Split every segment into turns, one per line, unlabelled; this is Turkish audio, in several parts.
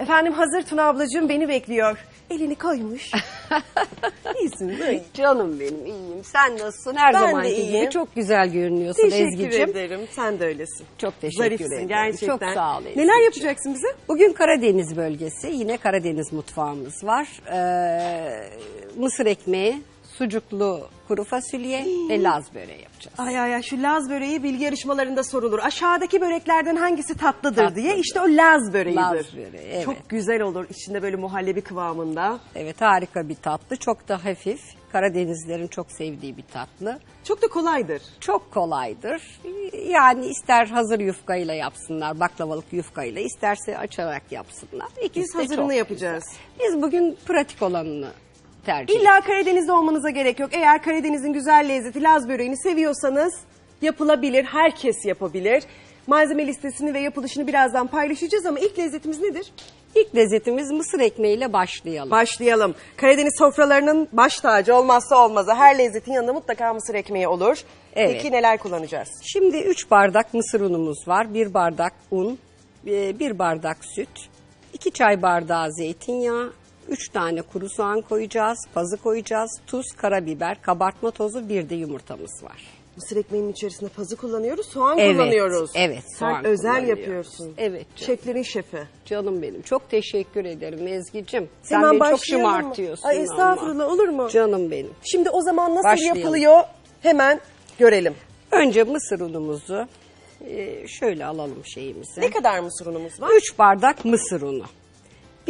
Efendim hazır Tuna ablacığım beni bekliyor. Elini koymuş. İyisin değil mi?
Canım benim iyiyim. Sen nasılsın? Her
Ben de
zamanki
iyiyim.
gibi çok güzel görünüyorsun
Teşekkür
Ezgi'cim.
ederim. Sen de öylesin.
Çok teşekkür
Zarifsin
ederim.
gerçekten.
Çok sağ ol Ezgi'cim.
Neler yapacaksın bize?
Bugün Karadeniz bölgesi. Yine Karadeniz mutfağımız var. Ee, mısır ekmeği, sucuklu kuru fasulye ve laz böreği yapacağız.
Ay ay ay şu Laz böreği bilgi yarışmalarında sorulur. Aşağıdaki böreklerden hangisi tatlıdır
Tatlıdır.
diye. İşte o Laz böreğidir.
Laz böreği, evet.
Çok güzel olur. İçinde böyle muhallebi kıvamında.
Evet harika bir tatlı. Çok da hafif. Karadenizlerin çok sevdiği bir tatlı.
Çok da kolaydır.
Çok kolaydır. Yani ister hazır yufkayla yapsınlar, baklavalık yufkayla, isterse açarak yapsınlar. İkisi
Biz
de
hazırını
çok
yapacağız.
güzel. Biz bugün pratik olanını tercih.
İlla Karadeniz'de olmanıza gerek yok. Eğer Karadeniz'in güzel lezzeti Laz böreğini seviyorsanız yapılabilir. Herkes yapabilir. Malzeme listesini ve yapılışını birazdan paylaşacağız ama ilk lezzetimiz nedir?
İlk lezzetimiz mısır ekmeğiyle başlayalım.
Başlayalım. Karadeniz sofralarının baş tacı olmazsa olmazı. Her lezzetin yanında mutlaka mısır ekmeği olur.
Evet.
Peki neler kullanacağız?
Şimdi 3 bardak mısır unumuz var. 1 bardak un, 1 bardak süt, 2 çay bardağı zeytinyağı, 3 tane kuru soğan koyacağız, pazı koyacağız, tuz, karabiber, kabartma tozu, bir de yumurtamız var.
Mısır ekmeğinin içerisinde pazı kullanıyoruz, soğan
Evet,
kullanıyoruz.
evet,
Sen
soğan
özel
kullanıyoruz.
yapıyorsun.
Evet canım.
Şeflerin şefi.
Canım benim çok teşekkür ederim Ezgi'cim. Sen
Hemen
beni çok
başlayalım mı?
şımartıyorsun
Ay
ama.
estağfurullah olur mu?
Canım benim.
Şimdi o zaman nasıl
Başlayalım.
yapılıyor hemen görelim.
Önce mısır unumuzu e, şöyle alalım şeyimizi.
Ne kadar mısır unumuz var?
3 bardak mısır unu.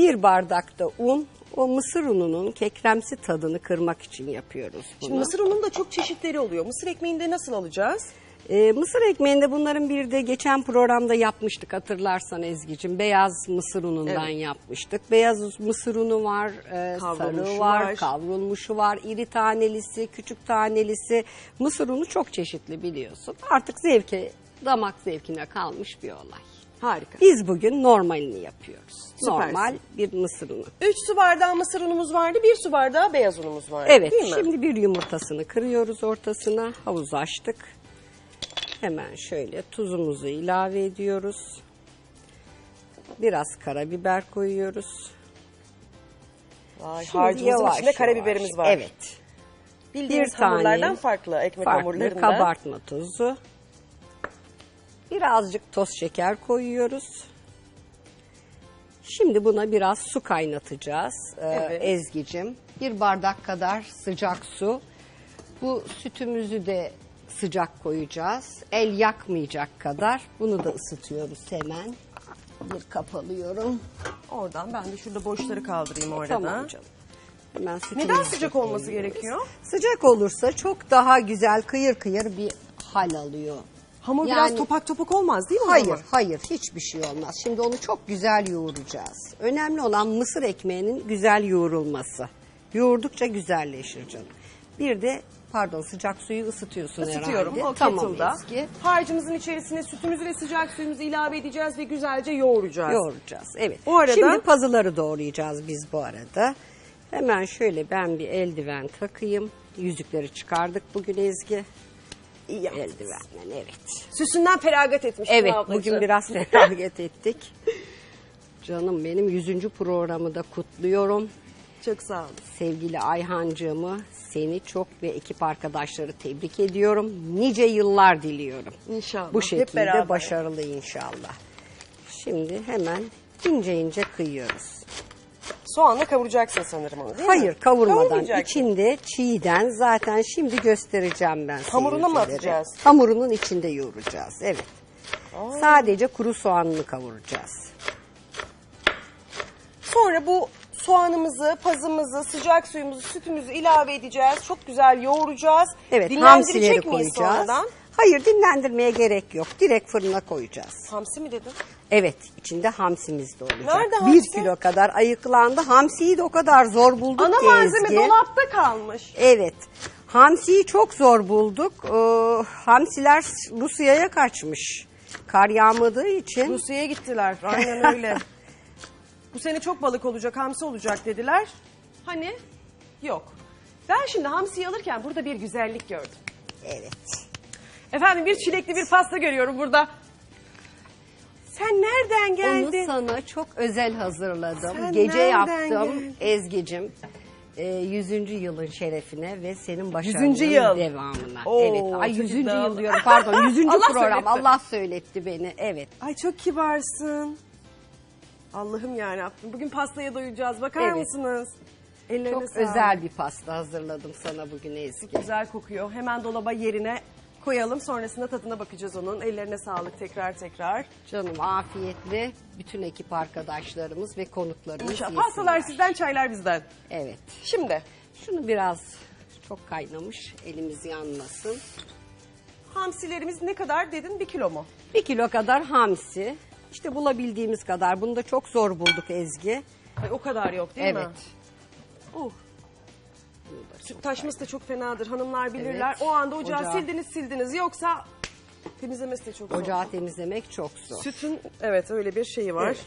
1 bardak da un. O mısır ununun kekremsi tadını kırmak için yapıyoruz bunu.
Şimdi mısır ununun da çok çeşitleri oluyor. Mısır ekmeğinde nasıl alacağız?
Ee, mısır ekmeğinde bunların bir de geçen programda yapmıştık hatırlarsan Ezgi'cim. Beyaz mısır unundan
Evet.
yapmıştık. Beyaz mısır unu var, e, sarı var,
var.
kavrulmuşu var, iri tanelisi, küçük tanelisi. Mısır unu çok çeşitli biliyorsun. Artık zevke, damak zevkine kalmış bir olay.
Harika.
Biz bugün normalini yapıyoruz.
Süpersin.
Normal bir mısır unu.
3 su bardağı mısır unumuz vardı, 1 su bardağı beyaz unumuz vardı.
Evet,
Değil mi?
şimdi bir yumurtasını kırıyoruz ortasına. Havuzu açtık. Hemen şöyle tuzumuzu ilave ediyoruz. Biraz karabiber koyuyoruz.
Vay,
Şimdi
harcımızın
yavaş
içinde karabiberimiz
yavaş,
var.
Evet.
Bildiğimiz
bir tane
hamurlardan farklı ekmek
Farklı
hamurlarında.
kabartma tozu. Birazcık toz şeker koyuyoruz. Şimdi buna biraz su kaynatacağız ee,
Evet.
Ezgi'cim. Bir bardak kadar sıcak su. Bu sütümüzü de sıcak koyacağız. El yakmayacak kadar. Bunu da ısıtıyoruz hemen. Bir kapalıyorum.
Oradan ben de şurada boşları kaldırayım orada.
Tamam canım. Hemen
Neden
de
sıcak olması gerekiyor?
Sıcak olursa çok daha güzel kıyır kıyır bir hal alıyor.
Hamur
Yani-
biraz topak topak olmaz değil mi? o
Hayır,
zaman?
hayır hiçbir şey olmaz. Şimdi onu çok güzel yoğuracağız. Önemli olan mısır ekmeğinin güzel yoğrulması. Yoğurdukça güzelleşir canım. Bir de pardon sıcak suyu ısıtıyorsun
Isıtıyorum
herhalde.
o
tamam
kettle'da.
Ezgi.
Harcımızın içerisine sütümüzü ve sıcak suyumuzu ilave edeceğiz ve güzelce yoğuracağız.
Yoğuracağız. Evet.
O arada-
Şimdi pazıları doğrayacağız biz bu arada. Hemen şöyle ben bir eldiven takayım. Yüzükleri çıkardık bugün Ezgi.
İyi yaptın.
Eldivenle evet.
Süsünden feragat etmiş.
Evet
ablacığım.
bugün biraz feragat ettik. Canım benim 100. programı da kutluyorum.
Çok sağ olun.
Sevgili Ayhancığımı seni çok ve ekip arkadaşları tebrik ediyorum. Nice yıllar diliyorum.
İnşallah.
Bu
Hep
şekilde
beraber.
başarılı inşallah. Şimdi hemen ince ince kıyıyoruz.
Soğanla kavuracaksın sanırım onu değil mi?
Hayır kavurmadan
Kavurmayacak.
içinde çiğden zaten şimdi göstereceğim ben
Hamuruna mı
seyircilere.
atacağız?
Hamurunun içinde yoğuracağız evet. Sadece kuru soğanını kavuracağız.
Sonra bu soğanımızı, pazımızı, sıcak suyumuzu, sütümüzü ilave edeceğiz. Çok güzel yoğuracağız.
Evet
Dinlendirecek
hamsileri
miyiz
koyacağız.
sonradan?
Hayır dinlendirmeye gerek yok. Direkt fırına koyacağız.
Hamsi mi dedin?
Evet içinde hamsimiz de olacak.
Nerede
Bir
hamsi?
kilo kadar ayıklandı. Hamsiyi de o kadar zor bulduk
Ana
ki
malzeme
Ezgi.
dolapta kalmış.
Evet. Hamsiyi çok zor bulduk. Ee, hamsiler Rusya'ya kaçmış. Kar yağmadığı için.
Rusya'ya gittiler. Aynen öyle. Bu sene çok balık olacak, hamsi olacak dediler. Hani? Yok. Ben şimdi hamsiyi alırken burada bir güzellik gördüm.
Evet.
Efendim bir çilekli bir pasta görüyorum burada. Sen nereden geldin?
Onu sana çok özel hazırladım.
Sen
Gece
nereden
yaptım
geldin?
Ezgi'cim. E, 100. yılın şerefine ve senin başarının
100. yıl.
devamına.
Oo,
evet. Ay
çok
100.
iddialı.
yıl diyorum. Pardon 100.
Allah
program.
söyletti.
Allah söyletti beni. Evet.
Ay çok kibarsın. Allah'ım yarabbim. Bugün pastaya doyacağız. Bakar
Evet.
mısınız? Ellerine
Çok
sağlık.
özel bir pasta hazırladım sana bugün Ezgi.
Güzel kokuyor. Hemen dolaba yerine koyalım. Sonrasında tadına bakacağız onun. Ellerine sağlık tekrar tekrar.
Canım afiyetle bütün ekip arkadaşlarımız ve konuklarımız
İnşallah.
yesinler.
Pastalar sizden, çaylar bizden.
Evet.
Şimdi
Şunu biraz çok kaynamış. Elimiz yanmasın.
hamsilerimiz ne kadar dedin? Bir kilo mu?
Bir kilo kadar hamsi. İşte bulabildiğimiz kadar. Bunu da çok zor bulduk Ezgi.
Ay, o kadar yok değil
evet.
mi? Oh. Süt taşması da çok fenadır. Hanımlar bilirler.
Evet.
O anda ocağı,
Ocağı.
sildiniz sildiniz. Yoksa temizlemesi de çok zor.
Ocağı temizlemek çok zor.
Sütün evet öyle bir şeyi var.
Evet.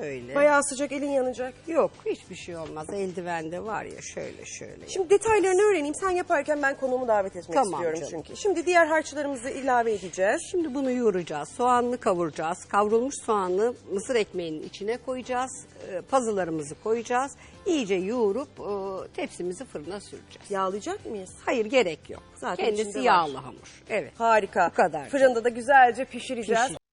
Şöyle.
Bayağı sıcak elin yanacak.
Yok hiçbir şey olmaz. Eldivende var ya şöyle şöyle.
Şimdi detaylarını öğreneyim. Sen yaparken ben konumu davet etmek
Tamam
istiyorum
canım.
çünkü. Şimdi diğer harçlarımızı ilave edeceğiz.
Şimdi bunu yoğuracağız. Soğanlı kavuracağız. Kavrulmuş soğanlı mısır ekmeğinin içine koyacağız. Ee, Pazılarımızı koyacağız. İyice yoğurup e, tepsimizi fırına süreceğiz.
Yağlayacak mıyız?
Hayır gerek yok.
Zaten içinde
Kendisi
var.
yağlı hamur. Evet.
Harika.
Bu kadar.
Fırında da güzelce pişireceğiz.
Pişir-